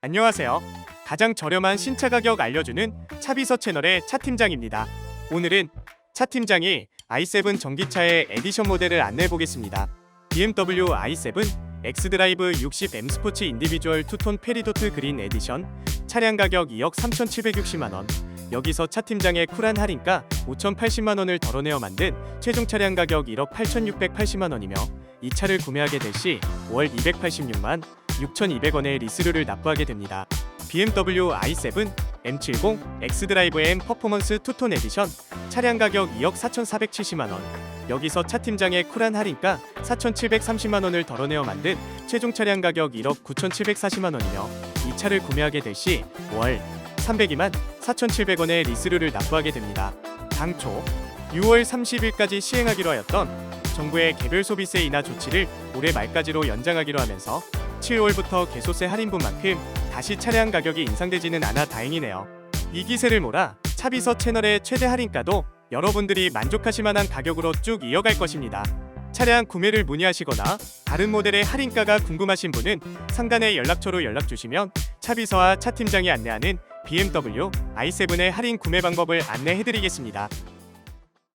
안녕하세요. 가장 저렴한 신차 가격 알려주는 차비서 채널의 차 팀장입니다. 오늘은 차 팀장이 i7 전기차의 에디션 모델을 안내해 보겠습니다. BMW i7 엑스드라이브 60M 스포츠 인디비주얼 투톤 페리도트 그린 에디션 차량 가격 2억 3,760만 원. 여기서 차 팀장의 쿨한 할인가 5,080만 원을 덜어내어 만든 최종 차량 가격 1억 8,680만 원이며 이 차를 구매하게 될 시 월 286만 6,200원의 리스료를 납부하게 됩니다. BMW i7 M70 엑스드라이브 M 퍼포먼스 투톤 에디션 차량 가격 2억 4,470만 원. 여기서 차 팀장의 쿨한 할인가 4,730만 원을 덜어내어 만든 최종 차량 가격 1억 9,740만 원이며 이 차를 구매하게 될 시 월 302만 4,700원의 리스료를 납부하게 됩니다. 당초 6월 30일까지 시행하기로 하였던 정부의 개별 소비세 인하 조치를 올해 말까지로 연장하기로 하면서 7월부터 개소세 할인분만큼 다시 차량 가격이 인상되지는 않아 다행이네요. 이 기세를 몰아 차비서 채널의 최대 할인가도 여러분들이 만족하실 만한 가격으로 쭉 이어갈 것입니다. 차량 구매를 문의하시거나 다른 모델의 할인가가 궁금하신 분은 상단의 연락처로 연락 주시면 차비서와 차 팀장이 안내하는 BMW i7의 할인 구매 방법을 안내해 드리겠습니다.